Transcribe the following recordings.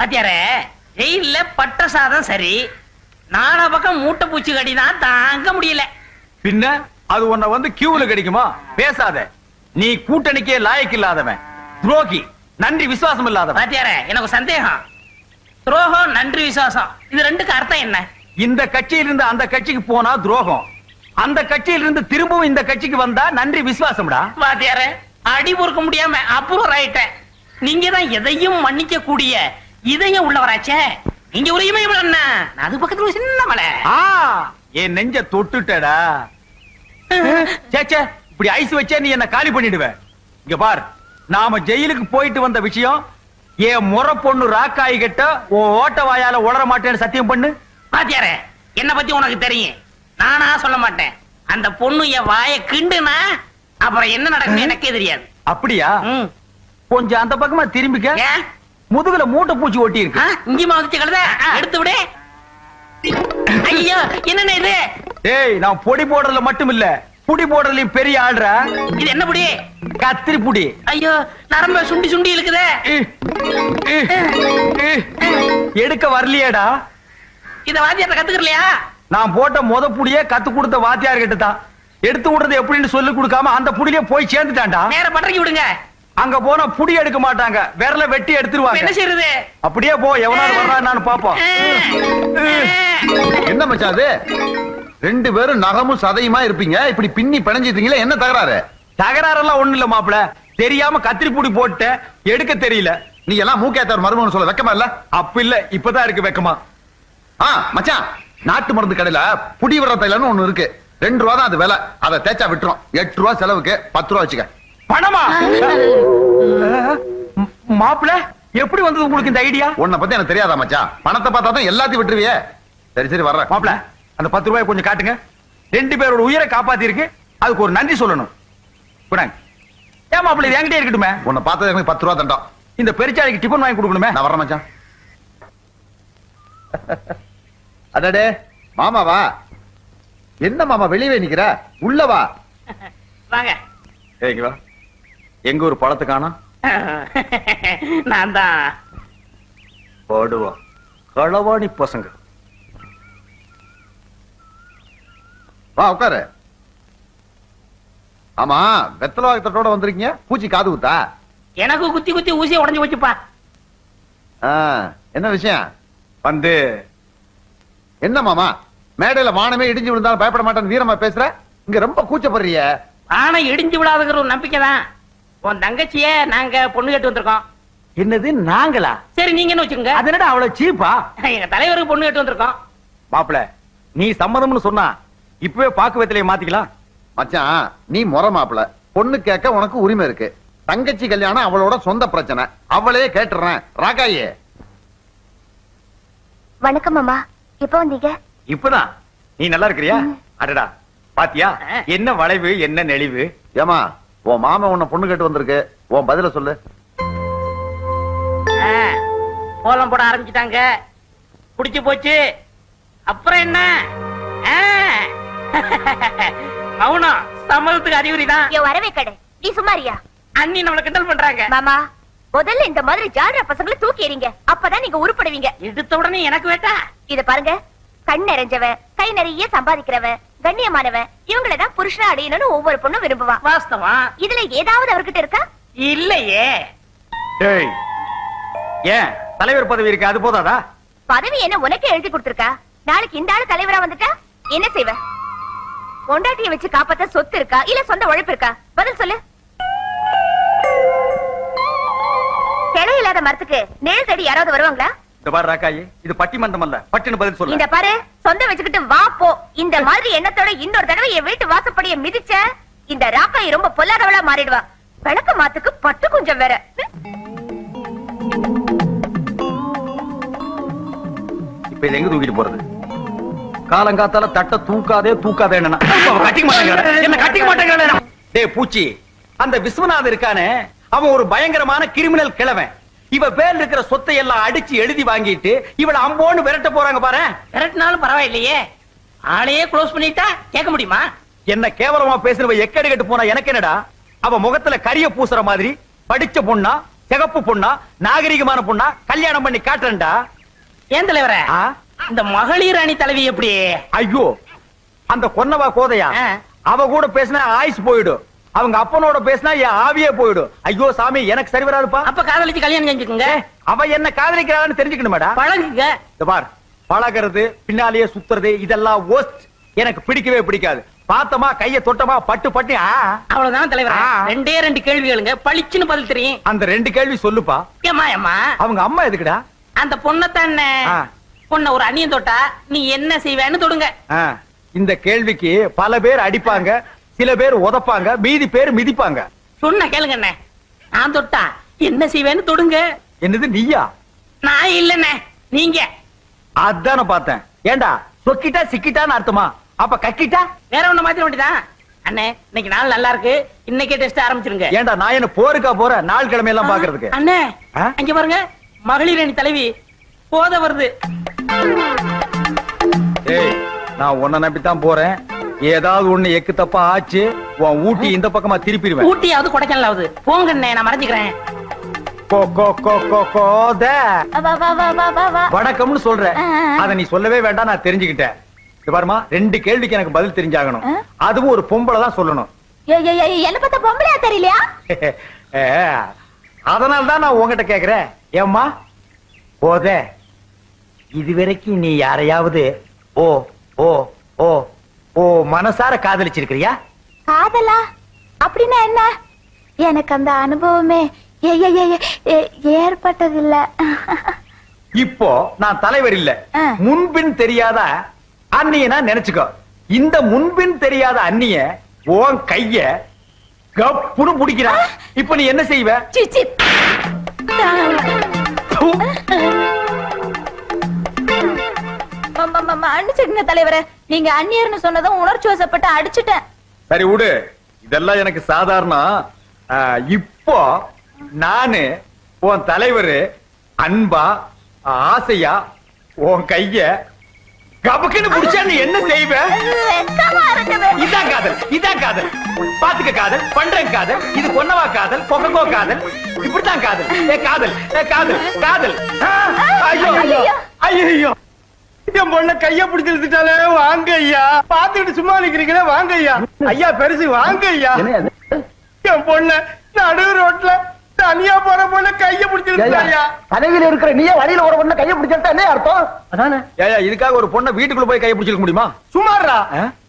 பாத்தியாரே ஜெயில்ல பட்ட சாதம் சரி. நாலா பக்கம் மூட்டை பூச்சி கடி தான் தாங்க முடியல. பின்ன அது உன்னை வந்து கியூல கிடைக்குமா? பேசாத. நீ கூட்டணிக்கே லாயக்கு இல்லாதவன். துரோகி நன்றி விசுவாசம் இல்லாதவன். பாத்தியாரே எனக்கு சந்தேகம். துரோகம் நன்றி விசுவாசம்? இது ரெண்டுக்கு அர்த்தம் என்ன? இந்த கட்சியிலிருந்து அந்த கட்சிக்கு போனா துரோகம். அந்த கட்சியிலிருந்து திரும்பவும் இந்த கட்சிக்கு வந்தா நன்றி விசுவாசம்டா. பாத்தியாரே அடி பொறுக்க முடியாம அப்ரூவர் ஆயிட்டேன் நீங்க தான் எதையும் மன்னிக்க கூடிய இதயம் உள்ளவராச்சே. நீங்க ஒரு இமயம் என்ன? அது பக்கத்துல ஒரு சின்ன மலை. ஆ என் நெஞ்ச தொட்டுட்டடா. சேச்சே இப்படி ஐஸ் வச்சே நீ என்ன காலி பண்ணிடுவ. இங்க பார் நாம ஜெயிலுக்கு போயிட்டு வந்த விஷயம் என் முறை பொண்ணு ராக்காய் கிட்ட உன் ஓட்ட வாயால உளர மாட்டேன்னு சத்தியம் பண்ணு. பாத்தியாரே என்ன பத்தி உனக்கு தெரியும். நானா சொல்ல மாட்டேன். அந்த பொண்ணு என் வாய கிண்டுனா அப்புறம் என்ன நடக்கும் எனக்கே தெரியாது. அப்படியா. கொஞ்சம் அந்த பக்கமா திரும்பிக்க. முதுகுல மூட்டை பூச்சி ஒட்டி இருக்கு. இங்கேயுமா வந்துச்சு கழுத எடுத்து விடு. ஐயோ என்னண்ணே இது? ஏய் நான் பொடி போடுறதுல மட்டும் இல்ல புடி போடுறதுலயும் பெரிய ஆள்றா இது என்ன புடி? கத்திரி புடி. ஐயோ நரம்ப சுண்டி சுண்டி இழுக்குதே. இ, இ, இ. எடுக்க வரலையேடா. இத வாத்தியார்ட்ட கத்துக்கலையா நான் போட்ட முத புடியே கத்து கொடுத்த வாத்தியார் கிட்ட தான் எடுத்து விடுறது எப்படின்னு சொல்லி கொடுக்காம அந்த புடியிலே போய் சேர்ந்துட்டான்டா. நேர பட்டறைக்கு விடுங்க. அங்க போனா புடி எடுக்க மாட்டாங்க. விரல வெட்டி எடுத்துருவாங்க. என்ன செய்யறது அப்படியே போ எவனாவது வர்றான்னு பாப்போம். என்ன மச்சான் அது? ரெண்டு பேரும் நகமும் சதையுமா இருப்பீங்க? இப்படி பின்னி பிணைஞ்சிட்டீங்களே என்ன தகராறு? தகராறெல்லாம் ஒண்ணு இல்ல மாப்பிள. தெரியாம கத்திரி புடி போட்டேன் எடுக்க தெரியல. நீ எல்லாம் மூக்கேத்தவர் மருமகன் சொல்ல வெக்கமா இல்ல? அப்ப இல்ல இப்பதான் இருக்கு வெக்கமா. ஆ மச்சான் நாட்டு மருந்து கடையில புடி விடுற தைலன்னு ஒண்ணு இருக்கு. ரெண்டு ரூபா தான் அது விலை. அதை தேய்ச்சா விட்டுரும். எட்டு ரூபா செலவுக்கு பத்து ரூபா வச்சுக்க. பணமா? மாப்பிள எப்படி வந்தது உங்களுக்கு இந்த ஐடியா? உன்னை பத்தி எனக்கு தெரியாதா மச்சான்? பணத்தை பார்த்தா தான் எல்லாத்தையும் விட்டுருவியே. சரி சரி வர்றேன். மாப்பிள அந்த பத்து ரூபாய் கொஞ்சம் காட்டுங்க. ரெண்டு பேரோட உயிரை காப்பாத்தி இருக்கு அதுக்கு ஒரு நன்றி சொல்லணும். குடாங்க ஏன் மாப்பிள இது என்கிட்டே இருக்கட்டுமே? உன்னை பார்த்தது எனக்கு பத்து ரூபா தண்டம். இந்த பெருச்சாளிக்கு டிபன் வாங்கி கொடுக்கணுமே? நான் வர்றேன் மச்சான். அடடே. மாமாவா என்ன மாமா வெளியவே நிக்கிற? உள்ள வா. வாங்க. ஏங்க வா. எங்க ஒரு பழத்தை காணோம் நான் தான். போடுவோம். களவாணி பசங்க. வா உட்காரு. ஆமா வெத்தலை வாக்கத்தோட வந்திருக்கீங்க? பூச்சி காது குத்தா? எனக்கு குத்தி குத்தி ஊசியை உடைஞ்சு போச்சுப்பா. என்ன விஷயம்? வந்து என்ன மாமா? மேடையில வானமே இடிஞ்சு விழுந்தாலும் பயப்பட மாட்டேன்னு வீரமா பேசுற? இங்க ரொம்ப கூச்சப்படுறிய. ஆனா இடிஞ்சு விடாதுங்கிற ஒரு நம்பிக்கை தான் உன் தங்கச்சிய நாங்க பொண்ணு கேட்டு வந்திருக்கோம். என்னது நாங்களா? சரி நீங்க என்ன வச்சுக்கோங்க. அது என்னடா அவ்வளவு சீப்பா எங்க தலைவருக்கு பொண்ணு கேட்டு வந்திருக்கோம். மாப்பிள நீ சம்மதம்னு சொன்னா இப்பவே பாக்கு வெத்தலையை மாத்திக்கலாம். மச்சான் நீ முறை மாப்பிள. பொண்ணு கேட்க உனக்கு உரிமை இருக்கு. தங்கச்சி கல்யாணம் அவளோட சொந்த பிரச்சனை. அவளே கேட்டுறேன். ராக்காயே வணக்கம் மாமா எப்போ வந்தீங்க? இப்பதான். நீ நல்லா இருக்கிறியா? அடடா. பாத்தியா. என்ன வளைவு என்ன நெளிவு? ஏமா உன் மாமா உன்னை பொண்ணு கேட்டு வந்திருக்கு. உன் பதில சொல்லு. ஆ, கோலம் போட ஆரம்பிச்சிட்டாங்க. குடிச்சு போச்சு. அப்புறம் என்ன? ஆ. மௌனம். சம்மதத்துக்கு அறிகுறி தான். என் வரவே கடை. நீ சும்மாரியா அண்ணி நம்மள கிண்டல் பண்றாங்க. மாமா முதல்ல இந்த மாதிரி ஜாடுற பசங்களை தூக்கி எறிங்க. அப்பதான் நீங்க உருப்படுவீங்க. எடுத்த உடனே எனக்கு வேட்டா. இத பாருங்க. கண் நிறைஞ்சவன் கை நிறைய சம்பாதிக்கிறவன் கண்ணியமானவன் இவங்களதான் புருஷனா அடையணும்னு ஒவ்வொரு பொண்ணும் விரும்புவான். வாஸ்தவம் இதுல ஏதாவது அவர்கிட்ட இருக்கா? இல்லையே. டேய் ஏன்? தலைவர் பதவி இருக்கு அது போதாதா? பதவி என்ன உனக்கே எழுதி கொடுத்திருக்கா? நாளைக்கு இந்த ஆளு தலைவரா வந்துட்டா? என்ன செய்வ? பொண்டாட்டிய வச்சு காப்பாத்த சொத்து இருக்கா? இல்ல சொந்த உழைப்பு இருக்கா? பதில் சொல்லு. கிளை இல்லாத மரத்துக்கு நேர் தேடி யாராவது வருவாங்களா? இந்த பாரு ராக்காயி இது பட்டிமன்றம் அல்ல பட்டுன்னு பதில் இந்த சொல்ல பாரு சொந்த வச்சுக்கிட்டு வா போ. இந்த மாதிரி எண்ணத்தோட இன்னொரு தடவை என் வீட்டு வாசப்படிய மிதிச்ச இந்த ராக்காய் ரொம்ப பொல்லாதவளா மாறிடுவா. விளக்க மாத்துக்கு பட்டு கொஞ்சம் வேற. இப்ப இதை எங்க தூக்கிட்டு போறது? காலங்காத்தால தட்ட தூக்காதே தூக்காதே என்ன கட்டிக்க மாட்டேங்கிறானே. என்ன கட்டிக்க மாட்டேங்கிறானே. டேய் பூச்சி அந்த விஸ்வநாதன் இருக்கானே அவன் ஒரு பயங்கரமான கிரிமினல் கிழவன். இவ பேர்ல இருக்கிற சொத்தை எல்லாம் அடிச்சு எழுதி வாங்கிட்டு இவள அம்போன்னு விரட்ட போறாங்க பாரு விரட்டினாலும் பரவாயில்லையே. ஆளையே க்ளோஸ் பண்ணிட்டா கேட்க முடியுமா? என்ன கேவலமா பேசுறவ எக்கடி கட்டு போனா எனக்கு என்னடா? அவ முகத்துல கரிய பூசுற மாதிரி படிச்ச பொண்ணா சிகப்பு பொண்ணா நாகரிகமான பொண்ணா கல்யாணம் பண்ணி காட்டுறேன்டா. ஏன் தலைவரே? இந்த மகளிர் அணி தலைவி எப்படி? ஐயோ அந்த கொன்னவா கோதையா. அவ கூட பேசினா ஆயுஸ் போயிடும். அவங்க அப்பனோட பேசினா என் ஆவியே போயிடும். ஐயோ சாமி எனக்கு சரி வராதுப்பா. அப்ப காதலிச்சு கல்யாணம் செஞ்சுக்குங்க. அவ என்ன காதலிக்கிறான்னு தெரிஞ்சுக்கணுமேடா? பழகுங்க. இந்த பார் பழகிறது பின்னாலேயே சுத்துறது இதெல்லாம் worst. எனக்கு பிடிக்கவே பிடிக்காது. பார்த்தமா கைய தொட்டமா பட்டு பட்டு. அவ்வளவுதான் தலைவரே. ரெண்டே ரெண்டு கேள்விகளுங்க. பளிச்சுன்னு பதில் தெரியும். அந்த ரெண்டு கேள்வி சொல்லுப்பா. ஏமா ஏமா அவங்க அம்மா எதுக்குடா? அந்த பொண்ணத்தானே. பொண்ண ஒரு அணியன் தொட்டா நீ என்ன செய்வேன்னு தொடுங்க. இந்த கேள்விக்கு பல பேர் அடிப்பாங்க. சில பேர் உதப்பாங்க மீதி பேர் மிதிப்பாங்க. சொன்ன கேளுங்க அண்ணே நான் தொட்டா என்ன செய்வேன்னு தொடுங்க. என்னது நீயா? நான் இல்லண்ணே நீங்க. அதான பார்த்தேன். ஏண்டா சொக்கிட்டா சிக்கிட்டான்னு அர்த்தமா? அப்ப கக்கிட்டா? வேற ஒண்ணு மாத்திர வேண்டியதான் அண்ணே இன்னைக்கு நாள் நல்லா இருக்கு. இன்னைக்கே டெஸ்ட் ஆரம்பிச்சிருங்க. ஏண்டா நான் என்ன போருக்கா போறேன்? நாள் கிழமை எல்லாம் பாக்குறதுக்கு அண்ணே? அங்க பாருங்க. மகளிர் அணி தலைவி போத வருது. ஏய் நான் உன்னை நம்பித்தான் போறேன். ஏதாவது ஒண்ணு எக்கு தப்பா ஆச்சு உன் ஊட்டி இந்த பக்கமா திருப்பிடுவேன். ஊட்டியாவது கொடைக்கானலாவது போங்க நான் மறைஞ்சுக்கிறேன். கோ கோ கோ கோ கோத வா வா வா வா வா வா. வணக்கம்னு சொல்ற. அத நீ சொல்லவே வேண்டாம் நான் தெரிஞ்சுக்கிட்டேன். பாருமா ரெண்டு கேள்விக்கு எனக்கு பதில் தெரிஞ்சாகணும்? அதுவும் ஒரு பொம்பளை தான் சொல்லணும். பொம்பளையா தெரியலையா? அதனால தான் நான் உங்ககிட்ட கேக்குறேன். ஏம்மா? போத இதுவரைக்கும் நீ யாரையாவது ஓ ஓ ஓ ஓ மனசார காதலிச்சிருக்கிறியா? காதலா? அப்படின்னா என்ன? எனக்கு அந்த அனுபவமே ஏற்பட்டதில்ல. இப்போ நான் தலைவர் இல்ல. முன்பின் தெரியாத நான் நினைச்சுக்கோ. இந்த முன்பின் தெரியாத அண்ணிய உன் கைய கப்புன்னு பிடிக்கிறா இப்ப நீ என்ன செய்வ? சி, சி. ப்பு. ம- ம- ம- மன்னிச்சிடுங்க தலைவரே. நீங்க அந்நியர்னு சொன்னதும் உணர்ச்சி வசப்பட்டு அடிச்சுட்டேன். சரி விடு. இதெல்லாம் எனக்கு சாதாரணம் இப்போ நானு உன் தலைவர் அன்பா ஆசையா உன் கைய கபக்குன்னு புடிச்சா நீ என்ன செய்வ? வெட்கமா இருக்குது இதான் காதல் இதான் காதல். பாத்துக்க காதல் பண்றேன் காதல் இது பொன்னவா காதல் கொக்கோ காதல் இப்படித்தான் காதல். காதல் காதல் காதல். ஐயோ. ஐயோ ஐயோ. என் பொண்ண கைய பிடிச்சு இழுத்துட்டாலே வாங்க ஐயா பாத்துக்கிட்டு சும்மா நிக்கிறீங்களே வாங்க ஐயா ஐயா பெருசு வாங்க ஐயா என் பொண்ண நடு ரோட்ல தனியா போற பொண்ண கைய பிடிச்சு இழுத்துட்டாயா தலைவில இருக்கிற நீயே வழியில ஒரு பொண்ணை கையை பிடிச்சிருந்தா என்ன அர்த்தம்? அதானே? ஏயா இதுக்காக ஒரு பொண்ணை வீட்டுக்குள்ள போய் கை பிடிச்சிருக்க முடியுமா? சுமாரா?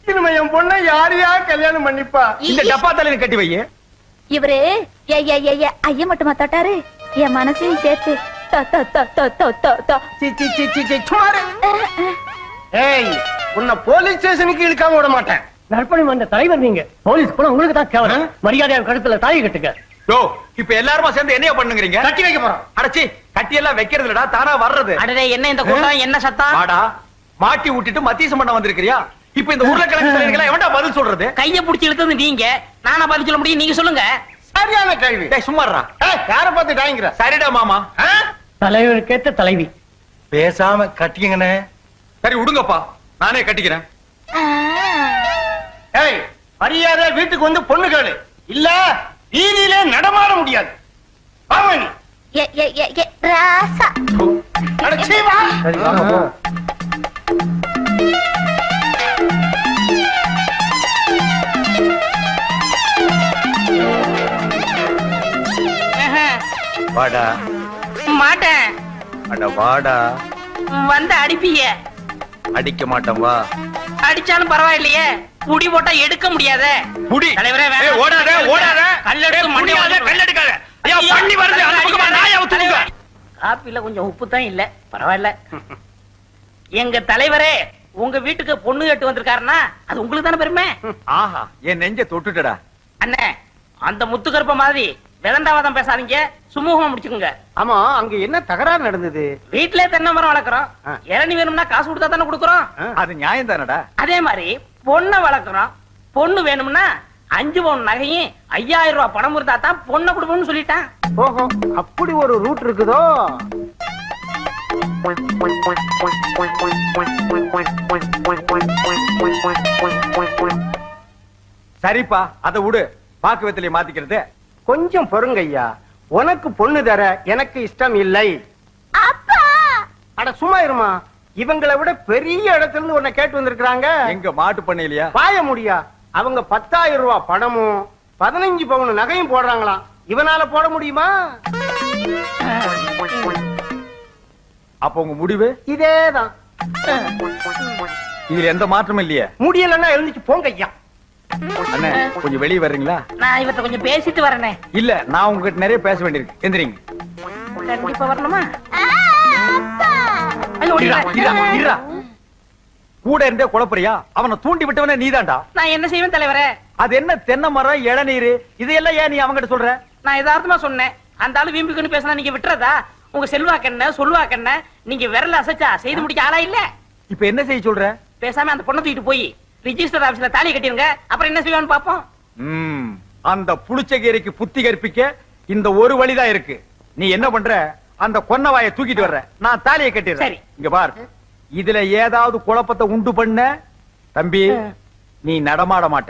இனிமே என் பொண்ண யாரையா கல்யாணம் பண்ணிப்பா? இந்த டப்பா தலையில கட்டி வை இவரு ஐய மட்டுமா தொட்டாரு? என் மனசையும் சேர்த்து ஏய் உன்னை போலீஸ் ஸ்டேஷனுக்கு இழுக்காம விட மாட்டேன். நற்பணி வந்த தலைவர் நீங்க. போலீஸ் போனா உங்களுக்கு தான் கேவலம். மரியாதை கழுத்துல தாலி கட்டுங்க. யோ இப்ப எல்லாருமா சேர்ந்து என்னைய பண்ணுங்கறீங்க? கட்டி வைக்க போறோம். அடச்சி கட்டி எல்லாம் வைக்கிறது இல்லடா தானா வர்றது. அடடே என்ன இந்த கூட்டம் என்ன சத்தம் வாடா மாட்டி விட்டுட்டு மத்திய பண்ண வந்திருக்கிறியா? இப்ப இந்த உருளைக்கிழங்கு தலைவர்களா எவன்டா பதில் சொல்றது? கைய புடிச்சு இழுத்தது நீங்க. நானா பதில் சொல்ல முடியும் நீங்க சொல்லுங்க. சரியான கேள்வி. டேய் சும்மாறா யார பார்த்து டாங்கிற சரிடா மாமா. தலைவருக்கேத்த தலைவி. பேசாம கட்டிக்கங்கண்ணே. சரி விடுங்கப்பா. நானே கட்டிக்கிறேன். ஏய் மரியாதை வீட்டுக்கு வந்து பொண்ணு கேளு. இல்ல வீதியிலே நடமாட முடியாது. வாங்க நீ. ஏ ஏ ஏ ஏ ராசா. அட, சீ, வா. சரி வாங்க போ. ஆஹா, வாடா. வாடா. வந்து அடிப்பீங்க அடிக்க மாட்டேன் வா. அடிச்சாலும் பரவாயில்லையே. புடி போட்டா எடுக்க முடியாதே. புடி தலைவரே, ஓடாத ஓடாத. கல்லெடுத்து போட்டுரு. கல்லெடுக்காத. ஐயா பண்ணி வருது அந்த பக்கமா நாயை அவுத்துங்க காப்பில கொஞ்சம் உப்பு தான் இல்ல. பரவாயில்ல. எங்க தலைவரே உங்க வீட்டுக்கு பொண்ணு கேட்டு வந்திருக்காருன்னா அது உங்களுக்கு தானே பெருமை? ஆஹா என் நெஞ்ச தொட்டுட்டடா. அண்ணே அந்த முத்துக்கருப்ப மாதிரி விதண்டாவாதம் பேசாதீங்க சுமூகமா முடிச்சுக்கோங்க. ஆமா அங்க என்ன தகராறு நடந்தது? வீட்லயே தென்னை மரம் வளர்க்குறோம். இளநி வேணும்னா காசு கொடுத்தா தானே கொடுக்குறோம். அது நியாயம் தானடா? அதே மாதிரி பொண்ணை வளர்க்குறோம். பொண்ணு வேணும்னா அஞ்சு பவுன் நகையும் ஐயாயிரம் ரூபாய் பணம் இருந்தா தான் பொண்ணை கொடுப்போம்னு சொல்லிட்டான். ஓஹோ அப்படி ஒரு ரூட் இருக்குதோ? சரிப்பா அத விடு. பாக்கு வெத்திலைய மாத்திக்கிறது. கொஞ்சம் பொறுங்க ஐயா உனக்கு பொண்ணு தர எனக்கு இஷ்டம் இல்லை. அப்பா! அட சும்மா இருமா. இவங்களை விட பெரிய இடத்துல இருந்து உன்னை கேட்டு வந்திருக்காங்க எங்க மாட்டு பண்ண இல்லையா பாய முடியா. அவங்க பத்தாயிரம் ரூபாய் பணமும் பதினஞ்சு பவுன் நகையும் போடுறாங்களாம். இவனால போட முடியுமா? அப்ப உங்க முடிவு? இதேதான். இதுல எந்த மாற்றமும் இல்லையே. முடியலன்னா எழுந்துச்சு போங்க ஐயா அண்ணே கொஞ்சம் வெளியே வர்றீங்களா? நான் இவர்ட்ட கொஞ்சம் பேசிட்டு வரேனே. இல்ல நான் உங்ககிட்ட நிறைய பேச வேண்டியிருக்கு. எந்திரிங்க. கண்டிப்பா வரணுமா? ஐயோ. கூட இருந்தே குழப்பறியா? அவனை தூண்டி விட்டவனே நீதான்டா. நான் என்ன செய்வேன் தலைவரே? அது என்ன தென்னை மரம் இளநீர்? இதையெல்லாம் ஏன் நீ அவங்கிட்ட சொல்ற? நான் யதார்த்தமா சொன்னேன். அந்த ஆளு வீம்புக்குன்னு பேசினா நீங்க விட்டுறதா? உங்க செல்வாக்கண்ண சொல்வாக்கண்ண நீங்க விரல அசைச்சா செய்து முடிக்க ஆளா இல்ல? இப்ப என்ன செய்ய சொல்ற? பேசாம அந்த பொண்ணை தூக்கிட்டு போய். ரிஜிஸ்டர் ஆபீஸ்ல தாலி கட்டிருங்க அப்புறம் என்ன செய்வான்னு பாப்போம் அந்த புளிச்சகீரைக்கு புத்தி கற்பிக்க இந்த ஒரு வழிதான் இருக்கு. நீ என்ன பண்ற? அந்த கொன்னவாயை தூக்கிட்டு வர்ற. நான் தாலியை கட்டிடுறேன். சரி. இங்க பார். இதுல ஏதாவது குழப்பத்தை உண்டு பண்ண? தம்பி நீ நடமாட மாட்ட.